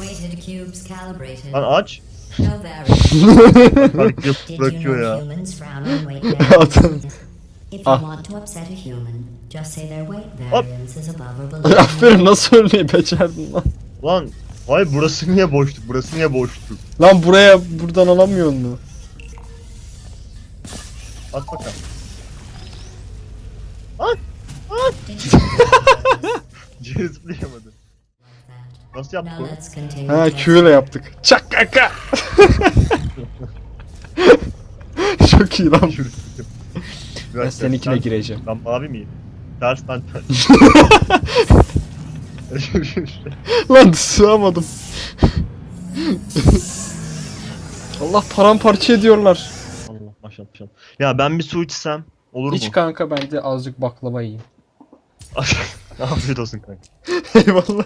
Weighted cubes calibrated. Lan aç. No variance. Bak yapıp bırakıyor ya. Adam. If you Ah. want to upset a human, just say their weight Hop. variance is above or below. Aferin nasıl ölmeyi becerdin lan. Lan Vay burası niye boşluk? Burası niye boşluk? Lan buraya buradan alamıyor mu? At bakalım. At! At! You Nasıl yaptı Now bu? let's continue. Ha Q ile yaptık. Çak kaka. Çok iyi lan. Ben seninkine sen- gireceğim. Ben mavi miyim? Ters ben ters. Lan sığamadım. Allah paramparça ediyorlar. Allah maşallah maşallah. Ya ben bir su içsem olur İç mu? kanka ben de azıcık baklava yiyeyim. Afiyet olsun kanka. Eyvallah.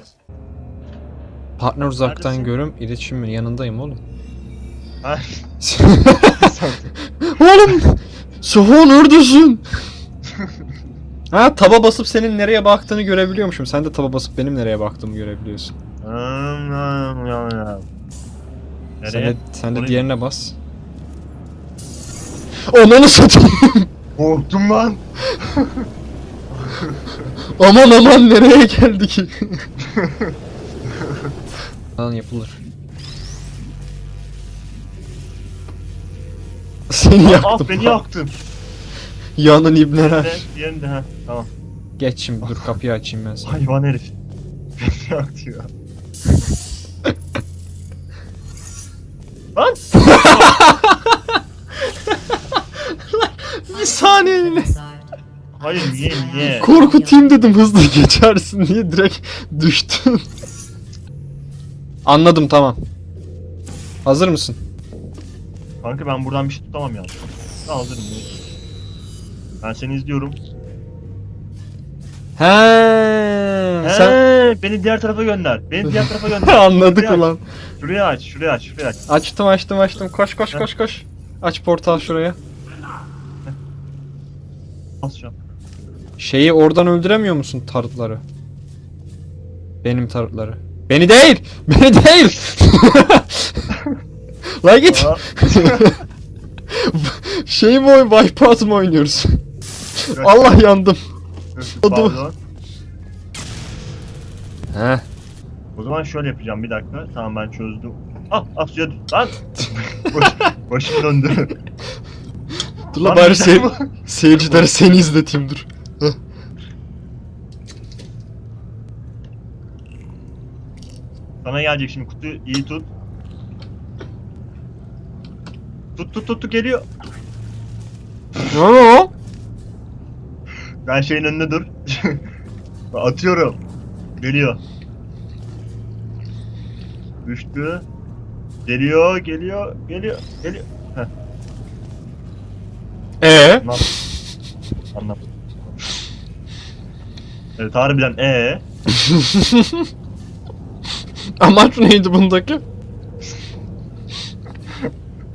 Partner uzaktan Neredesin? görüm, iletişimin yanındayım oğlum. Ha, oğlum! Soho neredesin? ha taba basıp senin nereye baktığını görebiliyormuşum. Sen de taba basıp benim nereye baktığımı görebiliyorsun. Sen Nereye? de, sen de Oraya- diğerine bas. Ananı satayım. Korktum lan. aman aman nereye geldik? Lan yapılır. Seni Ah yaktım. beni yaktın. Yanın ibneler. Ne? Diğerinde ha. Tamam. Geç şimdi dur kapıyı açayım ben sana. Hayvan herif. Beni yaktı ya. Lan! Bir saniye yine. Inside. Hayır niye niye? Korkutayım dedim hızlı geçersin diye direkt düştün. Anladım tamam. Hazır mısın? Kanka ben buradan bir şey tutamam ya. Hazırım. Ben seni izliyorum. He. He, Sen beni diğer tarafa gönder. Beni diğer tarafa gönder. anladık Şuraya aç, ulan. Şuraya aç, şuraya aç, şuraya aç. Açtım açtım açtım. Koş koş koş koş. Aç portal şuraya. Bas şu an. Şeyi oradan öldüremiyor musun tarıtları? Benim tarıtları. Beni değil! Beni değil! La git! Şey mi oyun? Wipeout mu oynuyoruz? Allah yandım. Pardon. He. O zaman şöyle yapacağım bir dakika. Tamam ben çözdüm. Ah, ah suya düş. Lan! Baş, başım döndü. Dur la bari seyircilere seni izleteyim dur. Heh. Sana gelecek şimdi kutu iyi tut. Tut tut tut tut, geliyor. Ne o? Ben şeyin önünde dur. Atıyorum. Geliyor. Düştü. Geliyor, geliyor, geliyor, geliyor. Heh, Ee? anladım. Anladım. Evet harbiden ee. Amaç neydi bundaki?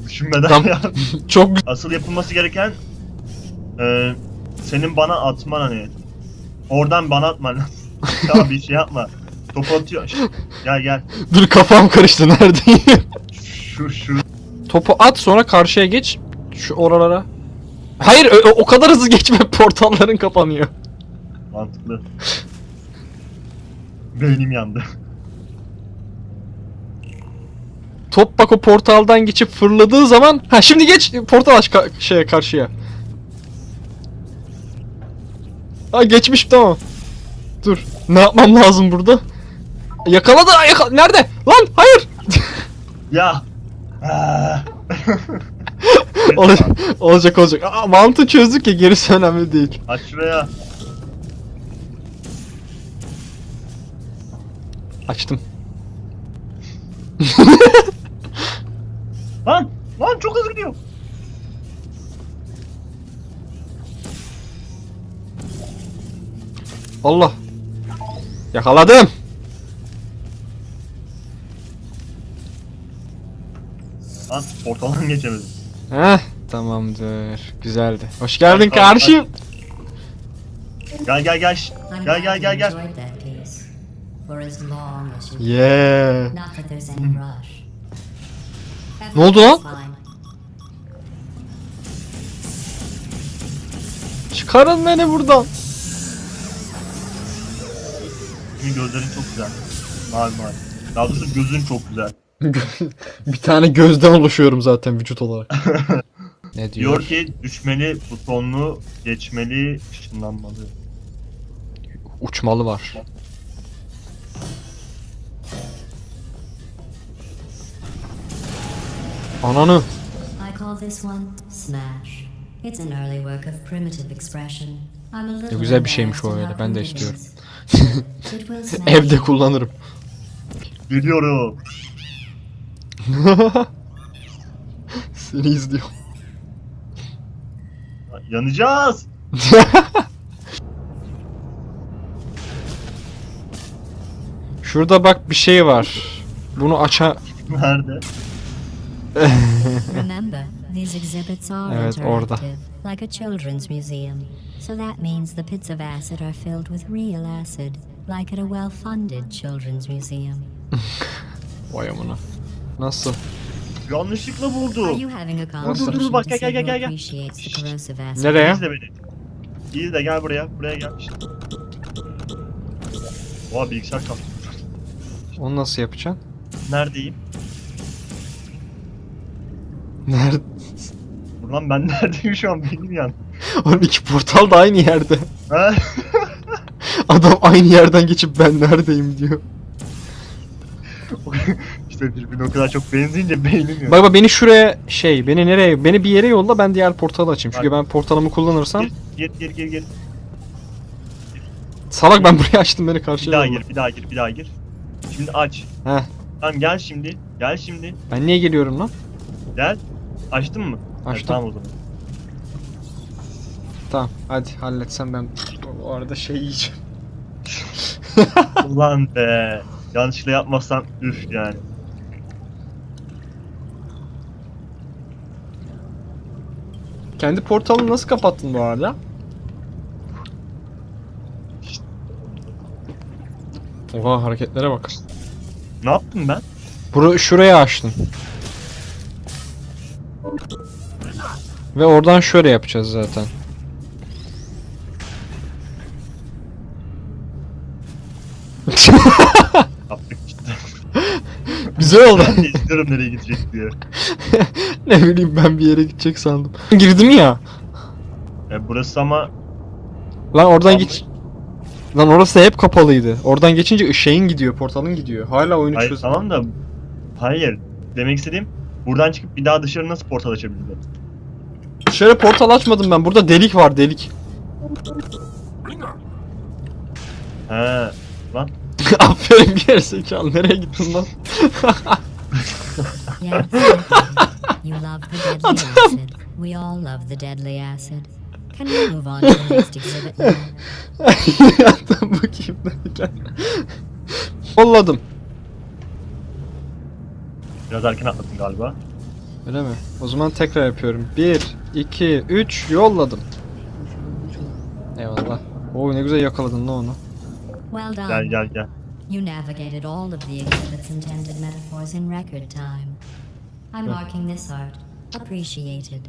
Düşünmeden Tam- ya. Çok güzel. Asıl yapılması gereken e, senin bana atman hani. Oradan bana atman lazım. ya bir şey yapma. Topu atıyor. Gel gel. Dur kafam karıştı neredeyim? Şu şu. Topu at sonra karşıya geç. Şu oralara. Hayır o, o kadar hızlı geçme portalların kapanıyor. Mantıklı. Beynim yandı. Top bak o portaldan geçip fırladığı zaman ha şimdi geç portal aç ka- şeye karşıya. Ha geçmiş tamam. Dur. Ne yapmam lazım burada? Yakaladı. Yaka Nerede? Lan hayır. Ya. Ol- olacak olacak. Aa, mantığı çözdük ya gerisi önemli değil. Aç şuraya. Açtım. Lan! Lan çok hızlı gidiyor. Allah. Yakaladım. Lan portaldan geçemedim. Heh tamamdır. Güzeldi. Hoş geldin Hadi, hadi, kardeşim. Gel gel gel. Gel gel gel gel. enjoyed that piece. for as long as you Yeah. Not that there's any rush. Ne oldu lan? Çıkarın beni buradan. Senin gözlerin çok güzel. Mavi mavi. Daha doğrusu gözün çok güzel. bir tane gözden oluşuyorum zaten vücut olarak. ne diyor? Diyor ki düşmeli, butonlu, geçmeli, ışınlanmalı. Uçmalı var. Ananı. I call this one Smash. It's an early work of primitive expression. Little güzel bir şeymiş o öyle, ben de istiyorum. Evde kullanırım. Geliyorum. Seni izliyor. Yanacağız. Şurada bak bir şey var. Bunu aça... Nerede? Remember, these exhibits are Evet, orada. interactive, like a children's museum. So that means the pits of acid are filled with real acid, like at a well-funded children's museum. Vay amına. Nasıl? Yanlışlıkla Are buldum. you having a dur, conversation dur, bak, to gel, see gel, who gel, gel. appreciates the corrosive acid? Nereye? İzle beni. İzle gel buraya. Buraya gel. Oha bilgisayar kaptı. Onu nasıl yapacaksın? Neredeyim? Nerede? Ulan ben neredeyim şu an benim yan. Oğlum iki portal da aynı yerde. Ha? Adam aynı yerden geçip ben neredeyim diyor. işte birbirine o kadar çok benzeyince beynim yok. Bak bak beni şuraya şey beni nereye beni bir yere yolla ben diğer portalı açayım. Çünkü ben portalımı kullanırsam Gir gir gir gir. salak ben burayı açtım beni Bir karşıya daha yolla. gir bir daha gir bir daha gir. Şimdi aç. Heh. Tamam gel şimdi. Gel şimdi. Ben niye geliyorum lan? Gel. Açtın mı? Açtım. Evet, tamam o zaman. Tamam hadi halletsen ben o arada şey yiyeceğim. Ulan be. Yanlışlıkla yapmazsan üf yani. Kendi portalını nasıl kapattın bu arada? Oha hareketlere bak. Ne yaptım ben? Buru şuraya açtın. Ve oradan şöyle yapacağız zaten. Yaptık cidden. Güzel oldu. ben de istiyorum nereye gidecek diye. ne bileyim ben bir yere gidecek sandım. Girdim ya. E, burası ama Lan oradan Tamam. geç. Lan orası hep kapalıydı. Oradan geçince şeyin gidiyor, portalın gidiyor. Hala oyunu hayır, çöz. tamam da hayır. Demek istediğim buradan çıkıp bir daha dışarı nasıl portal açabilirim? Dışarı portal açmadım ben. Burada delik var, delik. He. Lan Aferin bir zekalı. Nereye gittin lan? Yeah, you love the deadly acid. We all love the deadly acid. Can we move on to the next exhibit now? Yandan bakayım derken. Yolladım. Biraz erken atladın galiba. Öyle mi? O zaman tekrar yapıyorum. 1, 2, 3 yolladım. Eyvallah. Oo ne güzel yakaladın lan onu. Well Gel done. gel gel. You navigated all of the exhibit's intended metaphors in record time. I'm marking this art. Appreciated.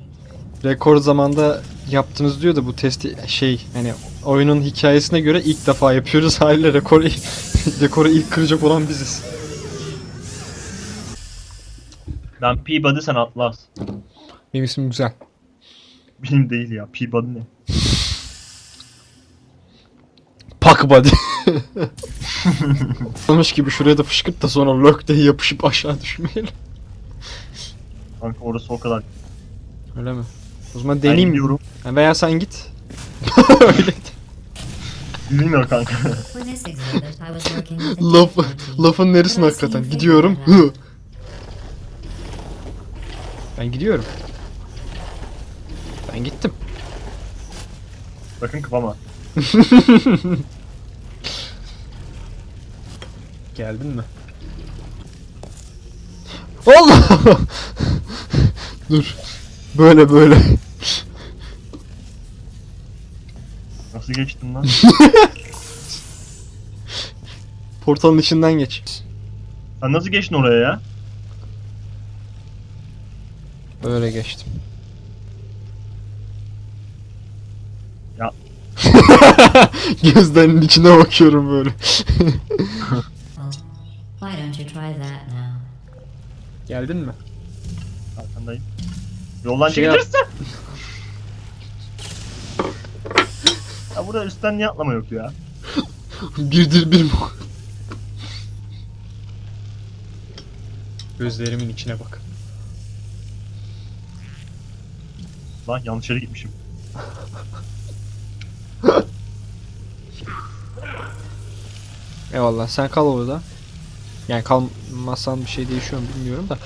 Rekor zamanda yaptınız diyor da bu testi şey hani oyunun hikayesine göre ilk defa yapıyoruz haliyle rekoru rekoru ilk kıracak olan biziz. Ben Peabody sen Atlas. Benim ismim güzel. Benim değil ya. Peabody ne? Pak body. Almış gibi şuraya da fışkırt da sonra lök diye yapışıp aşağı düşmeyelim. Kanka orası o kadar. Öyle mi? O zaman Ben deneyeyim mi? gidiyorum. Ha, Veya sen git. Öyle. de. Bilmiyorum kanka. Laf, lafın neresine hakikaten? Gidiyorum. Ben gidiyorum. Ben gittim. Sakın kıpama. Geldin mi? Allah! Dur. Böyle böyle. Nasıl geçtin lan? Portalın içinden geç. Sen nasıl geçtin oraya ya? Böyle geçtim. Ya. Gözlerinin içine bakıyorum böyle. Why don't you try that now? Geldin mi? Arkandayım. Yoldan Şey yap- çekilirse. ya burada üstten niye atlama yok ya? Birdir bir mi? Gözlerimin içine bak. Lan yanlış yere gitmişim. Eyvallah sen kal orada. Yani kalmazsan bir şey değişiyor mu bilmiyorum da.